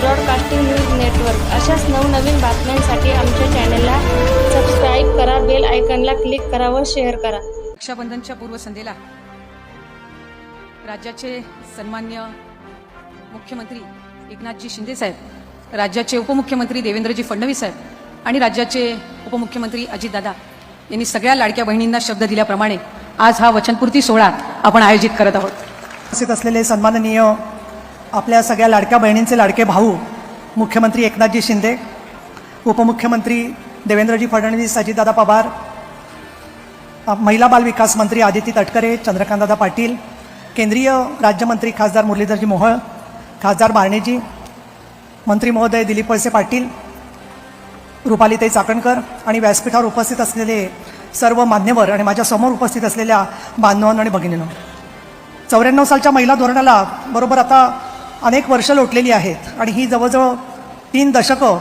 Broadcasting news network अशाच नवनवीन बातम्यांसाठी आमच्या चॅनलला सबस्क्राईब करा बेल आयकॉनला क्लिक करा व शेअर करा. रक्षाबंधनच्या पूर्वसंध्येला राज्याचे सन्मान्य मुख्यमंत्री एकनाथजी शिंदेसाहेब राज्याचे उपमुख्यमंत्री देवेंद्रजी फडणवीस साहेब आणि राज्याचे उपमुख्यमंत्री अजितदादा यांनी सगळ्या लाडक्या बहिणींना शब्द दिल्याप्रमाणे आज हा वचनपूर्ती सोहळा आपण आयोजित करत आहोत. उपस्थित असलेले सन्माननीय आपल्या सगळ्या लाडक्या बहिणींचे लाडके भाऊ मुख्यमंत्री एकनाथजी शिंदे उपमुख्यमंत्री देवेंद्रजी फडणवीस अजितदादा पवार महिला बाल विकास मंत्री आदिती तटकरे चंद्रकांतदादा पाटील केंद्रीय राज्यमंत्री खासदार मुरलीधरजी मोहोळ खासदार बारणेजी मंत्री महोदय दिलीप वळसे पाटील रुपालीताई चाकणकर आणि व्यासपीठावर उपस्थित असलेले सर्व मान्यवर आणि माझ्यासमोर उपस्थित असलेल्या बांधवांनो आणि भगिनींनो चौऱ्याण्णव सालच्या महिला धोरणाला बरोबर आता अनेक वर्ष लोटलेली आहेत. आणि ही जवळजवळ तीन दशकं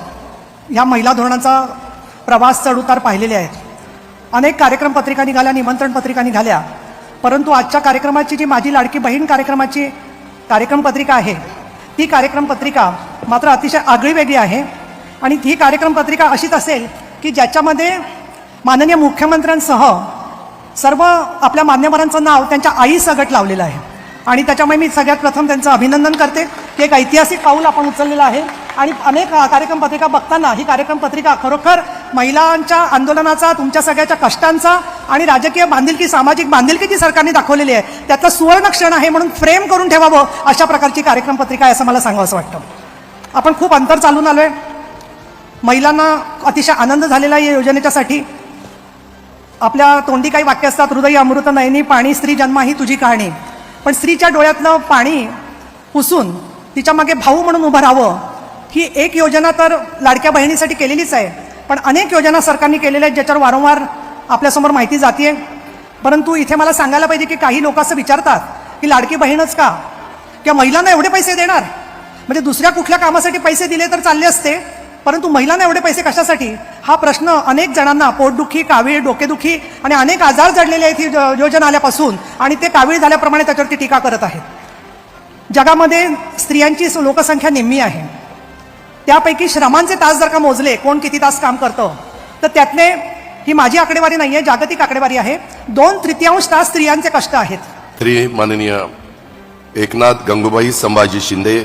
ह्या महिला धोरणाचा प्रवास चढउतार पाहिलेले आहेत. अनेक कार्यक्रम पत्रिका निघाल्या निमंत्रण पत्रिका निघाल्या परंतु आजच्या कार्यक्रमाची जी माझी लाडकी बहीण कार्यक्रमाची कार्यक्रम पत्रिका आहे ती कार्यक्रम पत्रिका मात्र अतिशय आगळी वेगळी आहे. आणि ही कार्यक्रम पत्रिका अशीच असेल की ज्याच्यामध्ये माननीय मुख्यमंत्र्यांसह सर्व आपल्या मान्यवरांचं नाव त्यांच्या आई सगट लावलेलं आहे. आणि त्याच्यामुळे मी सगळ्यात प्रथम त्यांचं अभिनंदन करते की एक ऐतिहासिक पाऊल आपण उचललेलं आहे. आणि अनेक कार्यक्रम पत्रिका बघताना ही कार्यक्रम पत्रिका खरोखर महिलांच्या आंदोलनाचा तुमच्या सगळ्याच्या कष्टांचा आणि राजकीय बांधिलकी सामाजिक बांधिलकी जी सरकारने दाखवलेली आहे. त्यातला सुवर्ण क्षण आहे म्हणून फ्रेम करून ठेवावं अशा प्रकारची कार्यक्रम पत्रिका आहे असं मला सांगावं असं वाटतं. आपण खूप अंतर चालून आलोय. महिलांना अतिशय आनंद झालेला आहे या योजनेच्यासाठी. आपल्या तोंडी काही वाक्य असतात हृदय अमृत नयनी पाणी स्त्री जन्मा ही तुझी कहाणी. पण स्त्रीच्या डोळ्यातलं पाणी पुसून तिच्यामागे भाऊ म्हणून उभं राहावं ही एक योजना तर लाडक्या बहिणीसाठी केलेलीच आहे. पण अनेक योजना सरकारने केलेल्या आहेत ज्याच्यावर वारंवार आपल्यासमोर माहिती जाते परंतु इथे मला सांगायला पाहिजे की काही लोक असं विचारतात की लाडकी बहीणच का? किंवा महिलांना एवढे पैसे देणार? म्हणजे दुसऱ्या कुठल्या कामासाठी पैसे दिले तर चालले असते? परंतु महिलांना एवढे पैसे कशासाठी? हा प्रश्न अनेक जणांना पोटदुखी कावीळ डोकेदुखी आणि अनेक आजार जडलेले आहेत ही योजना आल्यापासून आणि ते कावीळ झाल्याप्रमाणे त्याच्यावरती टीका करत आहेत. जगामध्ये स्त्रियांची लोकसंख्या निम्मी आहे. त्यापैकी श्रमांचे तास जर का मोजले कोण किती तास काम करतं? तर त्यातले ही माझी आकडेवारी नाही आहे जागतिक आकडेवारी आहे. दोन तृतीयांश तास स्त्रियांचे कष्ट आहेत. श्री माननीय एकनाथ गंगूबाई संभाजी शिंदे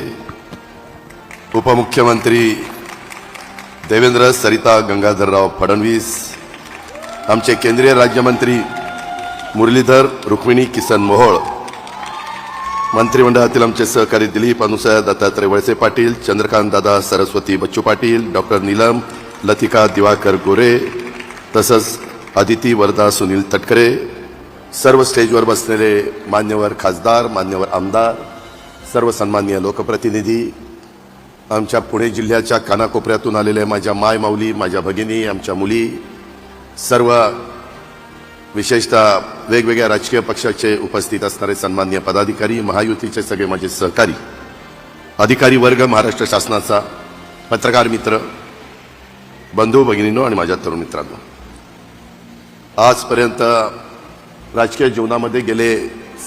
उपमुख्यमंत्री देवेंद्र सरिता गंगाधरराव फडणवीस आमचे केंद्रीय राज्यमंत्री मुरलीधर रुक्मिणी किसन मोहोळ मंत्रिमंडळातील आमचे सहकारी दिलीप अनुसया दत्तात्रय वळसे पाटील चंद्रकांत दादा सरस्वती बच्चू पाटील डॉक्टर नीलम लतिका दिवाकर गोरे तसंच आदिती वरदा सुनील तटकरे सर्व स्टेजवर बसलेले मान्यवर खासदार मान्यवर आमदार सर्व सन्माननीय लोकप्रतिनिधी आमच्या पुणे जिल्ह्याच्या कानाकोपऱ्यातून आलेल्या माझ्या माय माऊली माझ्या भगिनी आमच्या मुली सर्व विशेषतः वेगवेगळ्या राजकीय पक्षाचे उपस्थित असणारे सन्मान्य पदाधिकारी महायुतीचे सगळे माझे सहकारी अधिकारी वर्ग महाराष्ट्र शासनाचा पत्रकार मित्र बंधू भगिनींनो आणि माझ्या तरुण मित्रांनो. आजपर्यंत राजकीय जीवनामध्ये गेले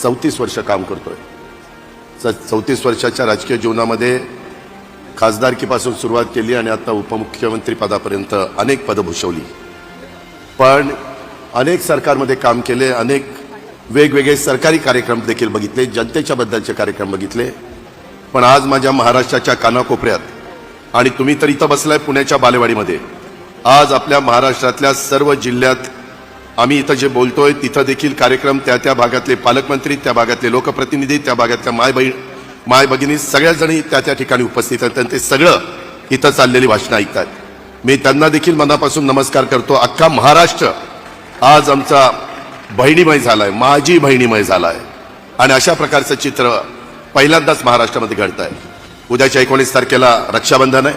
चौतीस वर्ष काम करतोय. चौतीस वर्षाच्या राजकीय जीवनामध्ये खासदारकीपासून सुरुवात केली आणि आता उपमुख्यमंत्री पदापर्यंत अनेक पदं भूषवली. पण अनेक सरकारमध्ये काम केले अनेक वेगवेगळे सरकारी कार्यक्रम देखील बघितले जनतेच्या बद्दलचे कार्यक्रम बघितले. पण आज माझ्या महाराष्ट्राच्या कानाकोपऱ्यात आणि तुम्ही तर इथं बसलाय पुण्याच्या बालेवाडीमध्ये आज आपल्या महाराष्ट्रातल्या सर्व जिल्ह्यात आम्ही इथं जे बोलतोय तिथं देखील कार्यक्रम त्या त्या भागातले पालकमंत्री त्या भागातले लोकप्रतिनिधी त्या भागातल्या माय बहीण माय भगिनी सगळ्याच जणी त्या त्या ठिकाणी उपस्थित आहेत आणि ते सगळं इथं चाललेली भाषणं ऐकतात. मी त्यांना देखील मनापासून नमस्कार करतो. अख्खा महाराष्ट्र आज आमचा बहिणीमय झाला आहे माझी बहिणीमय झाला आहे आणि अशा प्रकारचं चित्र पहिल्यांदाच महाराष्ट्रामध्ये घडत आहे उद्याच्या एकोणीस तारखेला रक्षाबंधन आहे.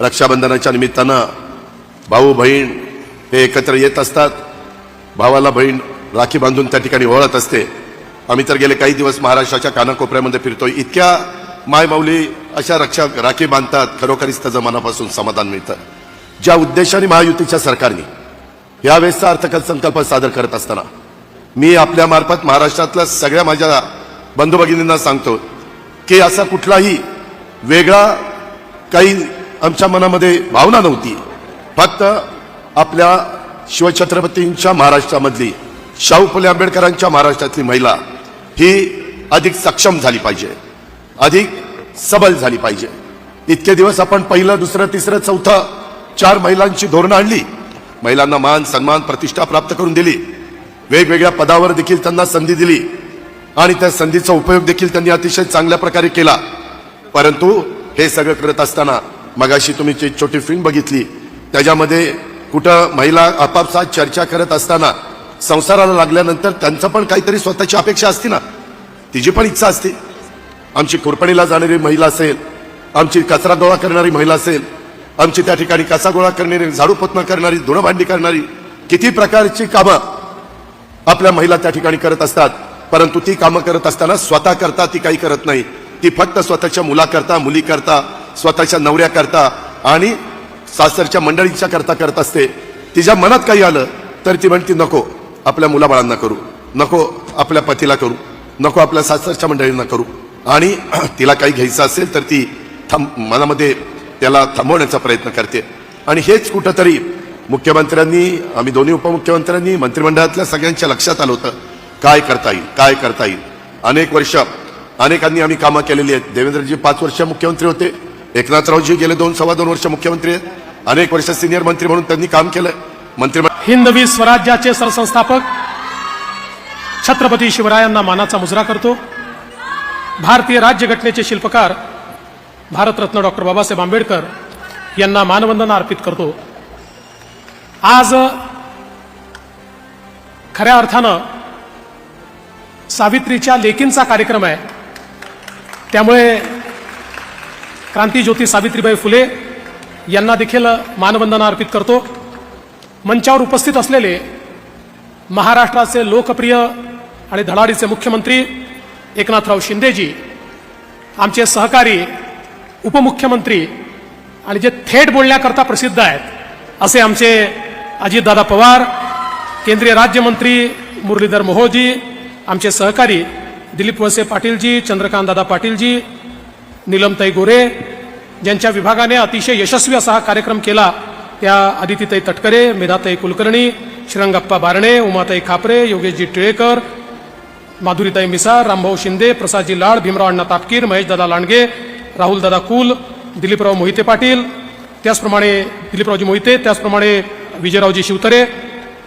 रक्षाबंधनाच्या निमित्तानं भाऊ बहीण हे एकत्र येत असतात. भावाला बहीण राखी बांधून त्या ठिकाणी ओळत असते. आम्ही तर गेले काही दिवस महाराष्ट्राच्या कानाकोपऱ्यामध्ये फिरतोय. इतक्या मायमाऊली अशा रक्षा राखी बांधतात खरोखरीच त्याचं मनापासून समाधान मिळतं. ज्या उद्देशाने महायुतीच्या सरकारने यावेळेसचा अर्थसंकल्प सादर करत असताना मी आपल्यामार्फत महाराष्ट्रातल्या सगळ्या माझ्या बंधू भगिनींना सांगतो की असा कुठलाही वेगळा काही आमच्या मनामध्ये भावना नव्हती. फक्त आपल्या शिवछत्रपतींच्या महाराष्ट्रामधली शाहू फुले आंबेडकरांच्या महाराष्ट्रातली महिला ही अधिक सक्षम झाली पाहिजे. अधिक सबल झाली पाहिजे. इतके दिवस आपण पहिलं दुसरं तिसरं चौथं चार महिलांची धोरणं आणली. महिलांना मान सन्मान प्रतिष्ठा प्राप्त करून दिली. वेगवेगळ्या पदावर देखील त्यांना संधी दिली. आणि त्या संधीचा उपयोग देखील त्यांनी अतिशय चांगल्या प्रकारे केला. परंतु हे सगळं करत असताना मगाशी तुम्ही जी छोटी फिल्म बघितली त्याच्यामध्ये कुठं महिला आपापसात चर्चा करत असताना संसाराला लागल्यानंतर त्यांचं पण काहीतरी स्वतःची अपेक्षा असते ना. तिची पण इच्छा असते. आमची खुरपणीला जाणारी महिला असेल आमची कचरा गोळा करणारी महिला असेल आमची त्या ठिकाणी कचरा गोळा करणारी झाडू पोतणं करणारी धुणभांडी करणारी किती प्रकारची कामं आपल्या महिला त्या ठिकाणी करत असतात. परंतु ती कामं करत असताना स्वतः करता ती काही करत नाही. ती फक्त स्वतःच्या मुलाकरता मुली करता स्वतःच्या नवऱ्या करता आणि सासरच्या मंडळीच्या करता करत असते. तिच्या मनात काही आलं तर ती म्हणती नको आपल्या मुलाबाळांना करू. नको आपल्या पतीला करू. नको आपल्या सासरच्या मंडळींना करू. आणि तिला काही घ्यायचं असेल तर ती थांब मनामध्ये त्याला थांबवण्याचा प्रयत्न करते. आणि हेच कुठंतरी मुख्यमंत्र्यांनी आम्ही दोन्ही उपमुख्यमंत्र्यांनी मंत्रिमंडळातल्या सगळ्यांच्या लक्षात आलं होतं. काय करता येईल? काय करता येईल? अनेक वर्ष अनेकांनी आम्ही कामं केलेली आहेत. देवेंद्रजी पाच वर्ष मुख्यमंत्री होते. एकनाथरावजी गेले दोन सव्वा दोन वर्ष मुख्यमंत्री आहेत. अनेक वर्ष सिनियर मंत्री म्हणून त्यांनी काम केलं मंत्रिमंडळ हिंदवी स्वराज्याचे सरसंस्थापक छत्रपती शिवरायांना मानाचा मुजरा करतो. भारतीय राज्यघटनेचे शिल्पकार भारतरत्न डॉक्टर बाबासाहेब आंबेडकर यांना मानवंदना अर्पित करतो. आज खऱ्या अर्थानं सावित्रीच्या लेकींचा कार्यक्रम आहे. त्यामुळे क्रांतीज्योती सावित्रीबाई फुले यांना देखील मानवंदना अर्पित करतो. मंचावर उपस्थित असलेले महाराष्ट्राचे लोकप्रिय आणि धडाडीचे मुख्यमंत्री एकनाथराव शिंदेजी आमचे सहकारी उपमुख्यमंत्री आणि जे थेट बोलण्याकरता प्रसिद्ध आहेत असे आमचे अजितदादा पवार केंद्रीय राज्यमंत्री मुरलीधर मोहोजी आमचे सहकारी दिलीप वळसे पाटीलजी चंद्रकांतदादा पाटीलजी नीलमताई गोरे ज्यांच्या विभागाने अतिशय यशस्वी असा हा कार्यक्रम केला त्या आदितीताई तटकरे मेधाताई कुलकर्णी श्रीरंगप्पा बारणे उमाताई खापरे योगेशजी टिळेकर माधुरीताई मिसार रामभाऊ शिंदे प्रसादजी लाड भीमराव अण्णा तापकीर महेशदादा लांडगे राहुलदादा कुल दिलीपराव मोहिते पाटील त्याचप्रमाणे दिलीपरावजी मोहिते त्याचप्रमाणे विजयरावजी शिवतरे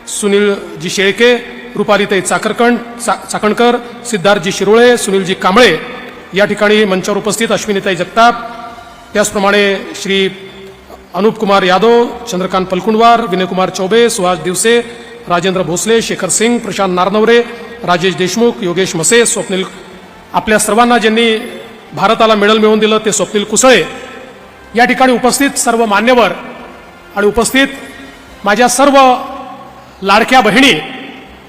सुनीलजी शेळके रुपालीताई चाकरकण चा चाकणकर सिद्धार्थजी शिरोळे सुनीलजी कांबळे. या ठिकाणी मंचावर उपस्थित अश्विनीताई जगताप. त्याचप्रमाणे श्री अनुप कुमार यादव चंद्रकांत पलकुंडवार विनयकुमार चौबे सुहास दिवसे राजेंद्र भोसले शेखर सिंग प्रशांत नारनवरे राजेश देशमुख योगेश मसे स्वप्नील आपल्या सर्वांना ज्यांनी भारताला मेडल मिळवून दिलं ते स्वप्नील कुसळे. या ठिकाणी उपस्थित सर्व मान्यवर आणि उपस्थित माझ्या सर्व लाडक्या बहिणी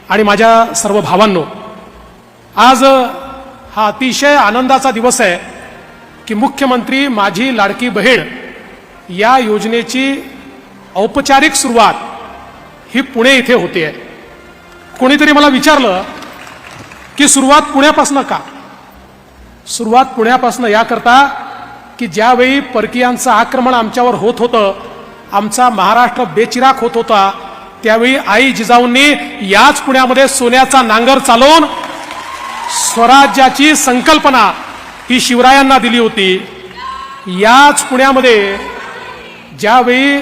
आणि माझ्या सर्व भावांनो आज हा अतिशय आनंदाचा दिवस आहे की मुख्यमंत्री माझी लाडकी बहीण या योजनेची औपचारिक सुरुवात ही पुणे इथे होते आहे कोणीतरी मला विचारलं की सुरुवात पुण्यापासून का? सुरुवात पुण्यापासून याकरता की ज्यावेळी परकीयांचं आक्रमण आमच्यावर होत होतं आमचा महाराष्ट्र बेचिराख होत होता त्यावेळी आई जिजाऊंनी याच पुण्यामध्ये सोन्याचा नांगर चालवून स्वराज्याची संकल्पना ही शिवरायांना दिली होती. याच पुण्यामध्ये ज्यावेळी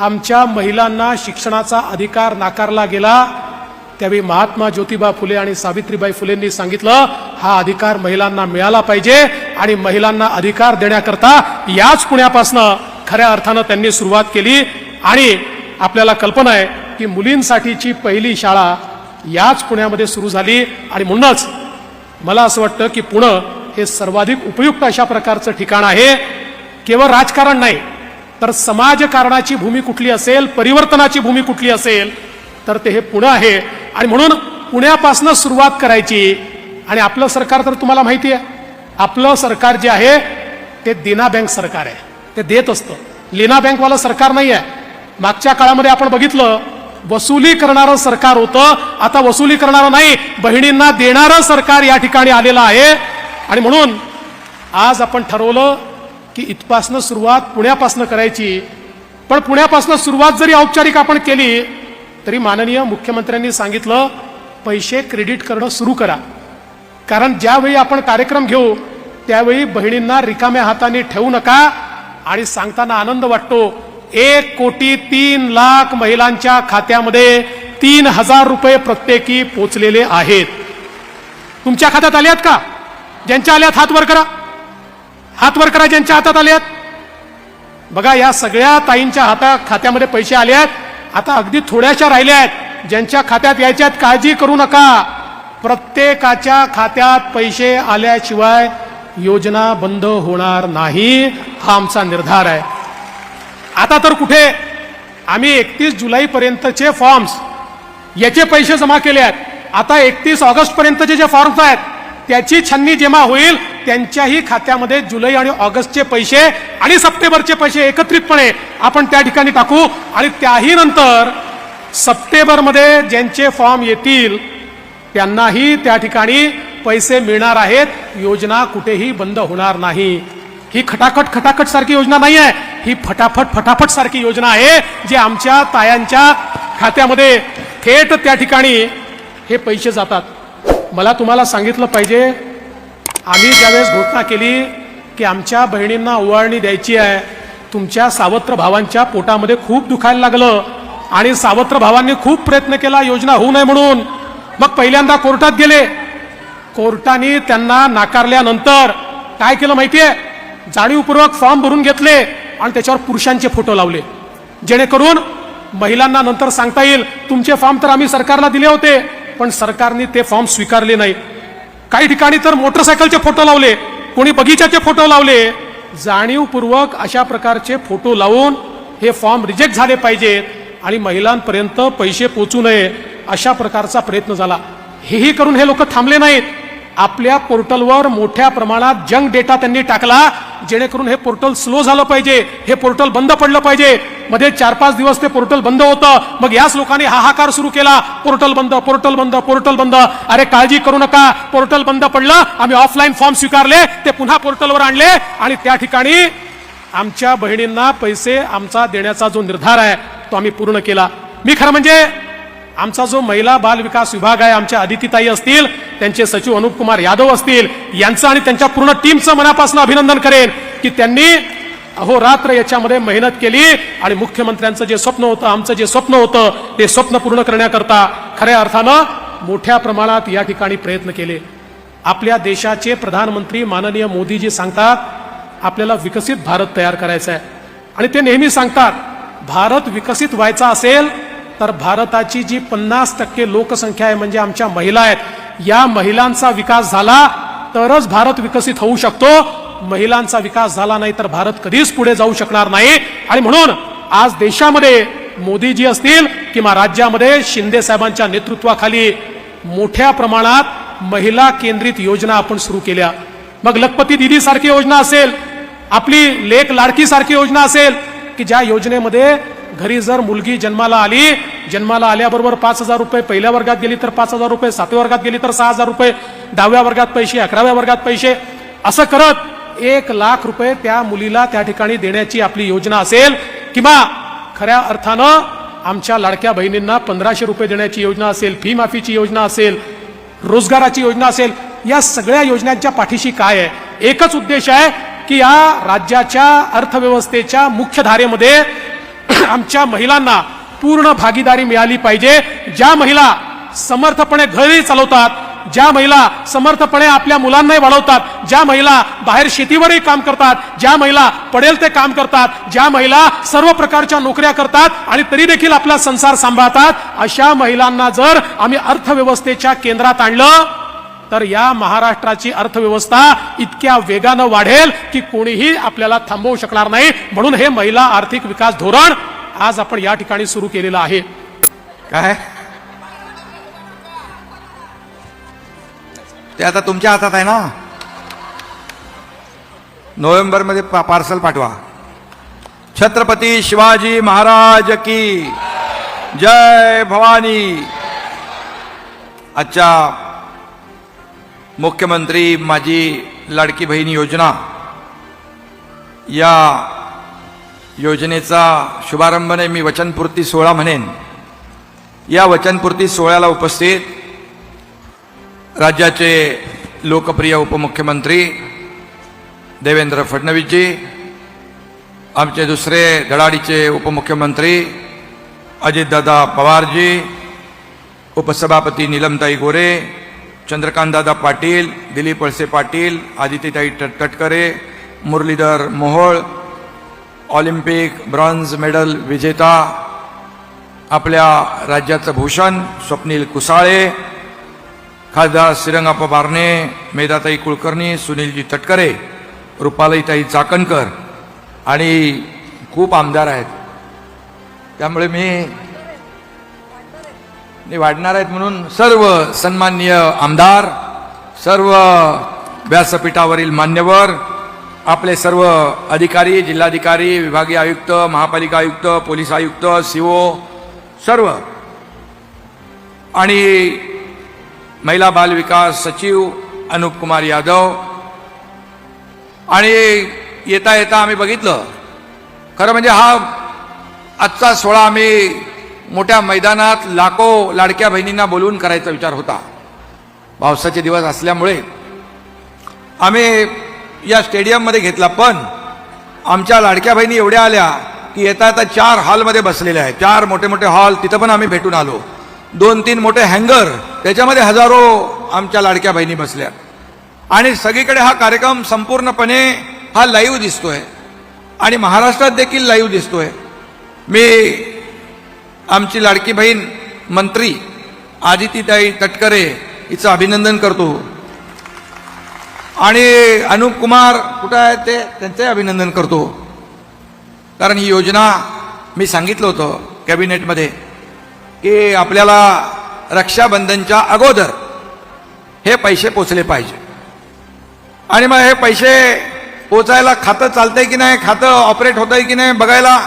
आमच्या महिलांना शिक्षणाचा अधिकार नाकारला गेला त्यावेळी महात्मा ज्योतिबा फुले आणि सावित्रीबाई फुलेंनी सांगितलं हा अधिकार महिलांना मिळाला पाहिजे आणि महिलांना अधिकार देण्याकरता याच पुण्यापासनं खऱ्या अर्थानं त्यांनी सुरुवात केली. आणि आपल्याला कल्पना आहे की मुलींसाठीची पहिली शाळा याच पुण्यामध्ये सुरू झाली. आणि म्हणूनच मला असं वाटतं की पुणं हे सर्वाधिक उपयुक्त अशा प्रकारचं ठिकाण आहे. केवळ राजकारण नाही तर समाजकारणाची भूमी कुठली असेल परिवर्तनाची भूमी कुठली असेल तर ते हे पुणं आहे. आणि म्हणून पुण्यापासून सुरुवात करायची. आणि आपलं सरकार तर तुम्हाला माहिती आहे. आपलं सरकार जे आहे ते देना बँक सरकार आहे. ते देत असतं. लेना बँकवालं सरकार नाही आहे मागच्या काळामध्ये आपण बघितलं वसुली करणारं सरकार होतं. आता वसुली करणारं नाही बहिणींना देणारं सरकार या ठिकाणी आलेलं आहे. आणि म्हणून आज आपण ठरवलं की इथपासनं सुरुवात पुण्यापासनं करायची. पण पुण्यापासनं सुरुवात जरी औपचारिक आपण केली तरी माननीय मुख्यमंत्र्यांनी सांगितलं पैसे क्रेडिट करणं सुरू करा. कारण ज्यावेळी आपण कार्यक्रम घेऊ त्यावेळी बहिणींना रिकाम्या हाताने ठेवू नका आणि सांगताना आनंद वाटतो एक कोटी तीन लाख महिलांच्या खात्यामध्ये तीन हजार रुपये प्रत्येकी पोचलेले आहेत. तुमच्या खात्यात आले आहेत का? ज्यांच्या आल्यात हात वर करा. हातवर करा ज्यांच्या हातात आले आहेत बघा या सगळ्या ताईंच्या हाता खात्यामध्ये पैसे आले आहेत आता अगदी थोड्याशा राहिल्या आहेत ज्यांच्या खात्यात यायच्यात काळजी करू नका. प्रत्येकाच्या खात्यात पैसे आल्याशिवाय योजना बंद होणार नाही हा आमचा निर्धार आहे. आता तर कुठे? आम्ही एकतीस जुलैपर्यंतचे फॉर्म्स याचे पैसे जमा केले आहेत. आता एकतीस ऑगस्ट पर्यंतचे जे फॉर्म्स आहेत त्याची छन्नी जेव्हा होईल त्यांच्याही खात्यामध्ये जुलै आणि ऑगस्टचे पैसे आणि सप्टेंबरचे पैसे एकत्रितपणे आपण त्या ठिकाणी टाकू. आणि त्याही नंतर सप्टेंबरमध्ये ज्यांचे फॉर्म येतील त्यांनाही त्या ठिकाणी पैसे मिळणार आहेत. योजना कुठेही बंद होणार नाही. ही खटाखट खटाखट सारखी योजना नाही आहे. ही फटाफट फटाफट सारखी योजना आहे जी आमच्या तायांच्या खात्यामध्ये थेट त्या ठिकाणी हे पैसे जातात. मला तुम्हाला सांगितलं पाहिजे आम्ही ज्यावेळेस घोषणा केली की आमच्या बहिणींना ओवाळणी द्यायची आहे तुमच्या सावत्र भावांच्या पोटामध्ये खूप दुखायला लागलं आणि सावत्र भावांनी खूप प्रयत्न केला योजना होऊ नये म्हणून. मग पहिल्यांदा कोर्टात गेले. कोर्टाने त्यांना नाकारल्यानंतर काय केलं माहितीये? जाणीवपूर्वक फॉर्म भरून घेतले आणि त्याच्यावर पुरुषांचे फोटो लावले. जेणेकरून महिलांना नंतर सांगता येईल तुमचे फॉर्म तर आम्ही सरकारला दिले होते पण सरकारने ते फॉर्म स्वीकारले नाही. काही ठिकाणी तर मोटरसायकलचे फोटो लावले कोणी बगीच्याचे फोटो लावले. जाणीवपूर्वक अशा प्रकारचे फोटो लावून हे फॉर्म रिजेक्ट झाले पाहिजेत आणि महिलांपर्यंत पैसे पोचू नये अशा प्रकारचा प्रयत्न झाला. हेही करून हे लोक थांबले नाहीत. आपल्या पोर्टलवर मोठ्या प्रमाणात जंक डेटा त्यांनी टाकला. जेणेकरून हे पोर्टल स्लो झालं पाहिजे हे पोर्टल बंद पडलं पाहिजे. मध्ये चार पाच दिवस ते पोर्टल बंद होतं. मग याच लोकांनी हाहाकार सुरू केला. पोर्टल बंद पोर्टल बंद पोर्टल बंद. अरे काळजी करू नका. पोर्टल बंद पडलं. आम्ही ऑफलाईन फॉर्म स्वीकारले. ते पुन्हा पोर्टलवर आणले. आणि त्या ठिकाणी आमच्या बहिणींना पैसे आमचा देण्याचा जो निर्धार आहे तो आम्ही पूर्ण केला. मी खरं म्हणजे आमचा जो महिला बाल विकास विभाग आहे आमच्या अदितीताई असतील त्यांचे सचिव अनुप कुमार यादव असतील यांचं आणि त्यांच्या पूर्ण टीमचं मनापासून अभिनंदन करेन की त्यांनी अहोरात्र याच्यामध्ये मेहनत केली आणि मुख्यमंत्र्यांचं जे स्वप्न होतं आमचं जे स्वप्न होतं ते स्वप्न पूर्ण करण्याकरता खऱ्या अर्थानं मोठ्या प्रमाणात या ठिकाणी प्रयत्न केले. आपल्या देशाचे प्रधानमंत्री माननीय मोदीजी सांगतात आपल्याला विकसित भारत तयार करायचा आहे आणि ते नेहमी सांगतात भारत विकसित व्हायचा असेल तर भारताची जी पन्नास टक्के लोकसंख्या आहे म्हणजे आमच्या महिला आहेत या महिलांचा विकास झाला तरच भारत विकसित होऊ शकतो. महिलांचा विकास झाला नाही तर भारत कधीच पुढे जाऊ शकणार नाही. आणि म्हणून आज देशामध्ये मोदीजी असतील किंवा राज्यामध्ये शिंदे साहेबांच्या नेतृत्वाखाली मोठ्या प्रमाणात महिला केंद्रित योजना आपण सुरू केल्या. मग लखपती दिदी सारखी योजना असेल आपली लेख लाडकी सारखी योजना असेल की ज्या योजनेमध्ये घरी जर मुलगी जन्माला आली जन्माला आल्याबरोबर पाच हजार रुपये पहिल्या वर्गात गेली तर पाच हजार रुपये सातव्या वर्गात गेली तर सहा हजार रुपये दहाव्या वर्गात पैसे अकराव्या वर्गात पैसे. असं करत एक लाख रुपये त्या मुलीला त्या ठिकाणी देण्याची आपली योजना असेल किंवा खऱ्या अर्थानं आमच्या लाडक्या बहिणींना पंधराशे रुपये देण्याची योजना असेल फी माफीची योजना असेल रोजगाराची योजना असेल या सगळ्या योजनांच्या पाठीशी काय आहे? एकच उद्देश आहे की या राज्याच्या अर्थव्यवस्थेच्या मुख्य धारेमध्ये आमच्या महिलांना पूर्ण भागीदारी मिळाली पाहिजे. ज्या महिला समर्थपणे घरही चालवतात ज्या महिला समर्थपणे आपल्या मुलांनाही वाढवतात ज्या महिला बाहेर शेतीवरही काम करतात ज्या महिला पडेल ते काम करतात ज्या महिला सर्व प्रकारच्या नोकऱ्या करतात आणि तरी देखील आपला संसार सांभाळतात अशा महिलांना जर आम्ही अर्थव्यवस्थेच्या केंद्रात आणलं तर या महाराष्ट्राची अर्थव्यवस्था इतक्या वेगानं वाढेल की कोणीही आपल्याला थांबवू शकणार नाही. म्हणून हे महिला आर्थिक विकास धोरण आज आपण या ठिकाणी सुरू केलेलं आहे. काय? ते आता तुमच्या हातात आहे ना? नोव्हेंबरमध्ये पा पार्सल पाठवा. छत्रपती शिवाजी महाराज की जय भवानी. आजच्या मुख्यमंत्री माझी लाडकी बहीण योजना या योजनेचा शुभारंभ नाही मी वचनपूर्ती सोहळा म्हणेन. या वचनपूर्ती सोहळ्याला उपस्थित राज्याचे लोकप्रिय उपमुख्यमंत्री देवेंद्र फडणवीसजी आमचे दुसरे धडाडीचे उपमुख्यमंत्री अजितदादा पवारजी उपसभापती निलमताई गोरे चंद्रकांतदादा पाटील दिलीप वळसे पाटील आदित्यताई तट- Tatkare Muralidhar Mohol Olympic bronze medal विजेता आपल्या राज्याचं भूषण स्वप्नील कुसाळे खासदार श्रीरंगाप्पा बारणे मेधाताई कुलकर्णी सुनीलजी तटकरे रुपालयताई चाकणकर आणि खूप आमदार आहेत. त्यामुळे मी मी वाढणार आहेत म्हणून सर्व सन्माननीय आमदार सर्व व्यासपीठावरील मान्यवर आपले सर्व अधिकारी जिल्हाधिकारी विभागीय आयुक्त महापालिका आयुक्त पोलीस आयुक्त सीओ सर्व. आणि महिला बाल विकास सचिव अनुप कुमार यादव. आणि येता येता आम्ही बघितलं. खरं म्हणजे हा आजचा सोहळा आम्ही मोठ्या मैदानात लाखो लाडक्या बहिणींना बोलवून करायचा विचार होता. पावसाचे दिवस असल्यामुळे आम्ही या स्टेडियममध्ये घेतला. पण आमच्या लाडक्या बहिणी एवढ्या आल्या की येता येता चार हॉलमध्ये बसलेल्या आहेत. चार मोठे मोठे हॉल तिथं पण आम्ही भेटून आलो. दोन तीन मोठे हँगर त्याच्यामध्ये हजारो आमच्या लाडक्या बहिणी बसल्या. आणि सगळीकडे हा कार्यक्रम संपूर्णपणे हा लाईव्ह दिसतोय. आणि महाराष्ट्रात देखील लाईव्ह दिसतोय. मी आमची लाडकी बहीण मंत्री आदितीताई तटकरे हिचं अभिनंदन करतो. आणि अनुप कुमार कुठं आहे ते? त्यांचंही अभिनंदन करतो. कारण ही योजना मी सांगितलं होतं कॅबिनेटमध्ये की आपल्याला रक्षाबंधनच्या अगोदर हे पैसे पोचले पाहिजे. आणि मग हे पैसे पोचायला खातं चालतंय की नाही? खातं ऑपरेट होतंय की नाही बघायला?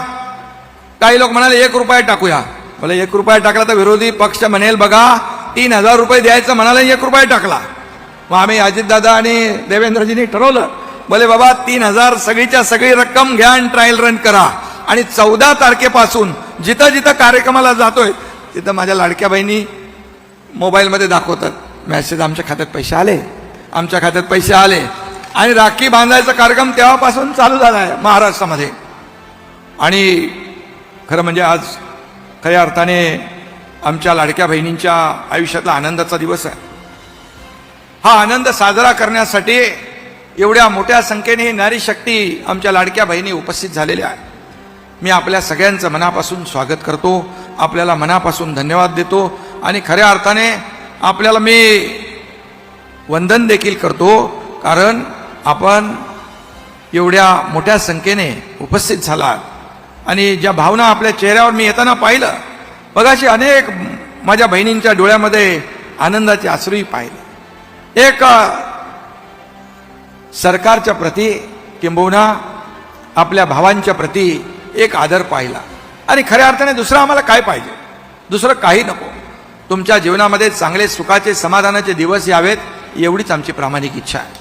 काही लोक म्हणाले एक रुपया टाकूया. मला एक रुपया टाकला तर विरोधी पक्ष म्हणेल बघा तीन हजार रुपये द्यायचं म्हणाले एक रुपया टाकला. मग आम्ही अजितदादा आणि देवेंद्रजींनी ठरवलं बोले बाबा तीन हजार सगळीच्या सगळी रक्कम घ्या आणि ट्रायल रन करा. आणि चौदा तारखेपासून जिथं जिथं कार्यक्रमाला जातोय तिथं माझ्या लाडक्या बहिणी मोबाईलमध्ये दाखवतात. मॅसेज आमच्या खात्यात पैसे आले. आमच्या खात्यात पैसे आले. आणि राखी बांधायचा कार्यक्रम तेव्हापासून चालू झाला आहे महाराष्ट्रामध्ये. आणि खरं म्हणजे आज खऱ्या अर्थाने आमच्या लाडक्या बहिणींच्या आयुष्यातला आनंदाचा दिवस आहे. हा आनंद साजरा करण्यासाठी एवढ्या मोठ्या संख्येने ही नारी शक्ती आमच्या लाडक्या बहिणी उपस्थित झालेल्या आहे मी आपल्या सगळ्यांचं मनापासून स्वागत करतो आपल्याला मनापासून धन्यवाद देतो आणि खऱ्या अर्थाने आपल्याला मी वंदन देखील करतो कारण आपण एवढ्या मोठ्या संख्येने उपस्थित झालात. आणि ज्या भावना आपल्या चेहऱ्यावर मी येताना पाहिलं बघाशी अनेक माझ्या बहिणींच्या डोळ्यामध्ये आनंदाचे आसरूही पाहिले. एक सरकारच्या प्रती किंबहुना आपल्या भावांच्या प्रती एक आदर पाहिला. आणि खऱ्या अर्थाने दुसरं आम्हाला काय पाहिजे? दुसरं काही नको. तुमच्या जीवनामध्ये चांगले सुखाचे समाधानाचे दिवस यावेत एवढीच आमची प्रामाणिक इच्छा आहे.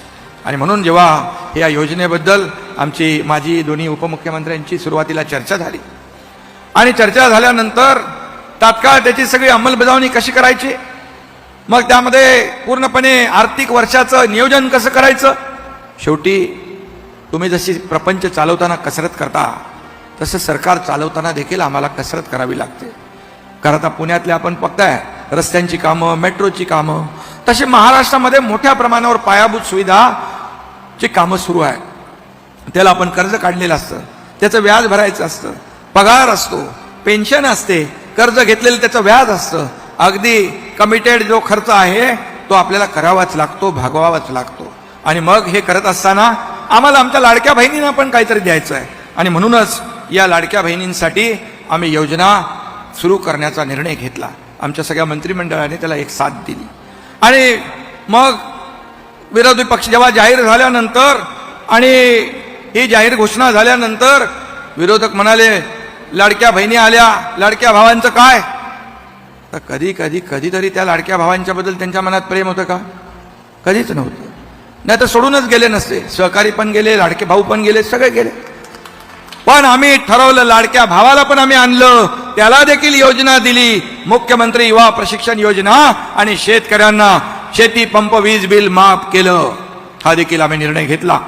आणि म्हणून जेव्हा या योजनेबद्दल आमची माझी दोन्ही उपमुख्यमंत्र्यांची सुरुवातीला चर्चा झाली. आणि चर्चा झाल्यानंतर तात्काळ त्याची सगळी अंमलबजावणी कशी करायची? मग त्यामध्ये पूर्णपणे आर्थिक वर्षाचं नियोजन कसं करायचं? शेवटी तुम्ही जशी प्रपंच चालवताना कसरत करता तसं सरकार चालवताना देखील आम्हाला कसरत करावी लागते. कारण आता पुण्यातले आपण बघताय रस्त्यांची कामं मेट्रोची कामं तसे महाराष्ट्रामध्ये मोठ्या प्रमाणावर पायाभूत सुविधाची कामं सुरू आहे त्याला आपण कर्ज काढलेलं असतं त्याचं व्याज भरायचं असतं पगार असतो पेन्शन असते कर्ज घेतलेलं त्याचं व्याज असतं. अगदी कमिटेड जो खर्च आहे तो आपल्याला करावाच लागतो भागवावाच लागतो. आणि मग हे करत असताना आम्हाला आमच्या लाडक्या बहिणींना पण काहीतरी द्यायचं आहे आणि म्हणूनच या लाडक्या बहिणींसाठी आम्ही योजना सुरू करण्याचा निर्णय घेतला. आमच्या सगळ्या मंत्रिमंडळाने त्याला एक साथ दिली. आणि मग विरोधी पक्ष जेव्हा जाहीर झाल्यानंतर आणि ही जाहीर घोषणा झाल्यानंतर विरोधक म्हणाले लाडक्या बहिणी आल्या. लाडक्या भावांचं काय? तर कधी कधी कधीतरी त्या लाडक्या भावांच्याबद्दल त्यांच्या मनात प्रेम होतं का? कधीच नव्हतं. नाही तर सोडूनच गेले नसते. सहकारी पण गेले लाडके भाऊ पण गेले सगळे गेले. पण आम्ही ठरवलं लाडक्या भावाला पण आम्ही आणलं. त्याला देखील योजना दिली. मुख्यमंत्री युवा प्रशिक्षण योजना आणि शेतकऱ्यांना शेती पंप वीज बिल माफ केलं. हा देखील आम्ही निर्णय घेतला.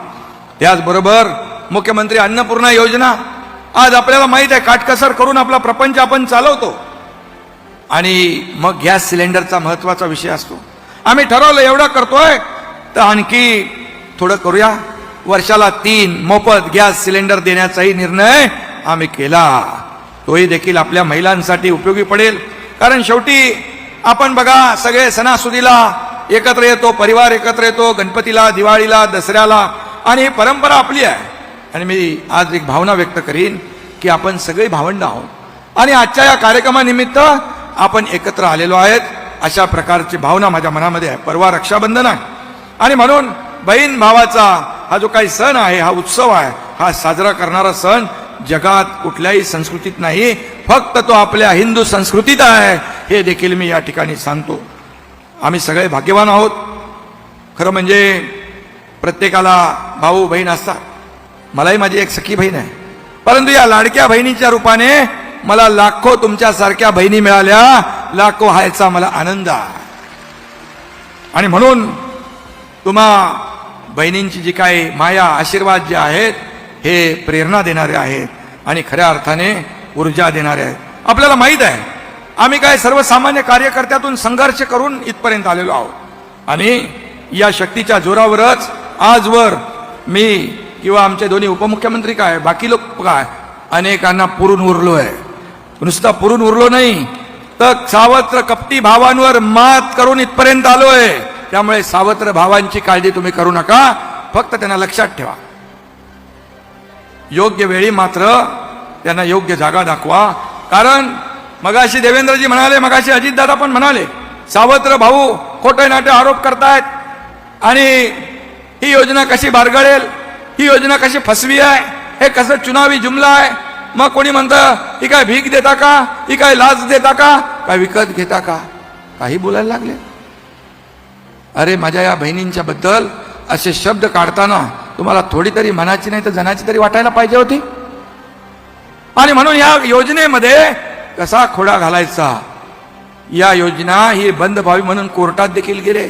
त्याचबरोबर मुख्यमंत्री अन्नपूर्णा योजना. आज आपल्याला माहीत आहे काटकसर करून आपला प्रपंच आपण चालवतो. आणि मग गॅस सिलेंडरचा महत्त्वाचा विषय असतो. आम्ही ठरवलं एवढं करतोय तर आणखी थोडं करूया. वर्षाला तीन मोफत गॅस सिलेंडर देण्याचाही निर्णय आम्ही केला. तोही देखील आपल्या महिलांसाठी उपयोगी पडेल. कारण शेवटी आपण बघा सगळे सणासुदीला एकत्र येतो परिवार एकत्र येतो गणपतीला दिवाळीला दसऱ्याला आणि ही परंपरा आपली आहे. आणि मी आज एक भावना व्यक्त करीन की आपण सगळे भावंड आहोत. आणि आजच्या या कार्यक्रमानिमित्त आपण एकत्र आलेलो आहेत अशा प्रकारची भावना माझ्या मनामध्ये आहे. परवा रक्षाबंधन आहे. आणि म्हणून बहीण भावाचा हा जो काही सण आहे हा उत्सव आहे हा साजरा करणारा सण जगात कुठल्याही संस्कृतीत नाही फक्त तो आपल्या हिंदू संस्कृतीत आहे हे देखील मी या ठिकाणी सांगतो. आम्ही सगळे भाग्यवान आहोत. खरं म्हणजे प्रत्येकाला भाऊ बहीण असतात. मलाही माझी एक सखी बहीण आहे. परंतु या लाडक्या बहिणीच्या रूपाने मला लाखो तुमच्यासारख्या बहिणी मिळाल्या. लाखो व्हायचा मला आनंद आहे. आणि म्हणून तुम्हा बहिणींची जी काही माया आशीर्वाद जे आहेत हे प्रेरणा देणारे आहेत आणि खऱ्या अर्थाने ऊर्जा देणारे आहेत. आपल्याला माहीत आहे आम्ही काय सर्वसामान्य कार्यकर्त्यातून संघर्ष करून इथपर्यंत आलेलो आहोत. आणि या शक्तीच्या जोरावरच आजवर मी किंवा आमचे दोन्ही उपमुख्यमंत्री काय बाकी लोक काय अनेकांना पुरून उरलो आहे नुसता पुरून उरलो नाही. तर सावत्र कपटी भावांवर मात करून इथपर्यंत आलोय. त्यामुळे सावत्र भावांची काळजी तुम्ही करू नका. फक्त त्यांना लक्षात ठेवा. योग्य वेळी मात्र त्यांना योग्य जागा दाखवा. कारण मगाशी देवेंद्रजी म्हणाले मगाशी अजितदादा पण म्हणाले सावत्र भाऊ खोटे नाटे आरोप करतायत आणि ही योजना कशी बारगळेल ही योजना कशी फसवी आहे हे कसं चुनावी जुमला आहे मग कोणी म्हणतं ही काय भीक देता का? ही काय लाच देता का? काय विकत घेता का? काही बोलायला लागले. अरे माझ्या या बहिणींच्या बद्दल असे शब्द काढताना तुम्हाला थोडी तरी मनाची नाही तर जनाची तरी वाटायला पाहिजे होती. आणि म्हणून या योजनेमध्ये कसा खोडा घालायचा? या योजना ही बंद व्हावी म्हणून कोर्टात देखील गेले.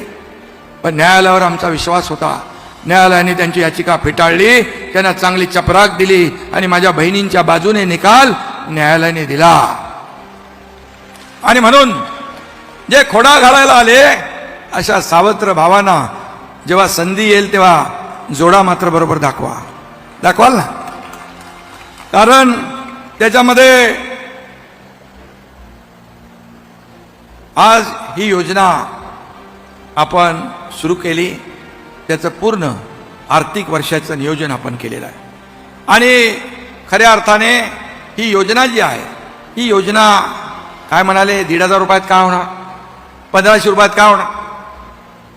पण न्यायालयावर आमचा विश्वास होता. न्यायालयाने त्यांची याचिका फेटाळली त्यांना चांगली चपराक दिली आणि माझ्या बहिणींच्या बाजूने निकाल न्यायालयाने दिला. आणि म्हणून जे खोडा घालायला आले अशा सावत्र भावांना जेव्हा संधी येईल तेव्हा जोडा मात्र बरोबर दाखवा. दाखवाल ना? कारण त्याच्यामध्ये आज ही योजना आपण सुरू केली. त्याचं पूर्ण आर्थिक वर्षाचं नियोजन आपण केलेलं आहे. आणि खऱ्या अर्थाने ही योजना जी आहे ही योजना काय म्हणाले दीड हजार रुपयात काय होणार? पंधराशे रुपयात काय होणार?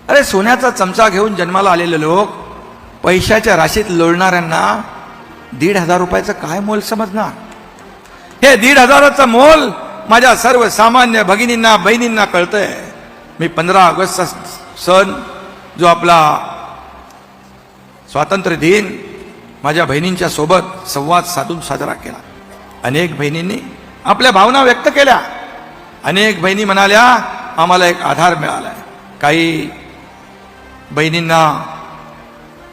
अरे सोन्याचा चमचा घेऊन जन्माला आलेले लोक पैशाच्या राशीत लोळणाऱ्यांना दीड हजार रुपयाचं काय मोल समजणार? हे दीड हजाराचं मोल माझ्या सर्वसामान्य भगिनींना बहिणींना कळतंय. मी पंधरा ऑगस्टचा सण जो आपला स्वातंत्र्य दिन माझ्या बहिणींच्या सोबत संवाद साधून साजरा केला. अनेक बहिणींनी आपल्या भावना व्यक्त केल्या. अनेक बहिणी म्हणाल्या आम्हाला एक आधार मिळालाय. काही बहिणींना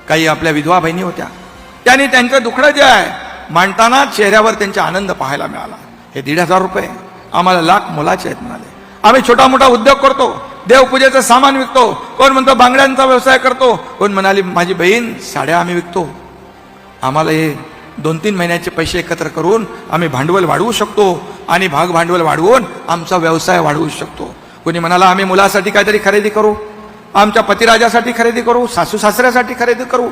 काही आपल्या विधवा बहिणी होत्या. त्यांनी त्यांचं दुखडं जे आहे मांडताना चेहऱ्यावर त्यांचा आनंद पाहायला मिळाला. हे दीड हजार रुपये आम्हाला लाख मोलाचे आहेत म्हणाले. आम्ही छोटा मोठा उद्योग करतो. देवपूजेचं सामान विकतो. कोण म्हणतो बांगड्यांचा व्यवसाय करतो. कोण म्हणाली माझी बहीण साड्या आम्ही विकतो. आम्हाला हे दोन तीन महिन्याचे पैसे एकत्र करून आम्ही भांडवल वाढवू शकतो आणि भाग भांडवल वाढवून आमचा व्यवसाय वाढवू शकतो. कोणी म्हणाला आम्ही मुलासाठी काहीतरी खरेदी करू आमच्या पतिराजासाठी खरेदी करू सासू सासऱ्यासाठी खरेदी करू.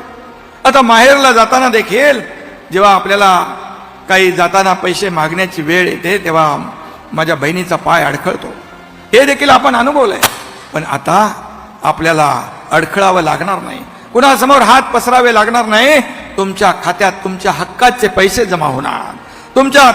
आता माहेरला जाताना देखील जेव्हा आपल्याला काही जाताना पैसे मागण्याची वेळ येते तेव्हा माझ्या बहिणीचा पाय अडखळतो. हे देखील आपण अनुभवलंय. पण आता आपल्याला अडखळावं लागणार नाही. कुणासमोर हात पसरावे लागणार नाही. तुमच्या खात्यात तुमच्या हक्काचे पैसे जमा होणार. तुमच्या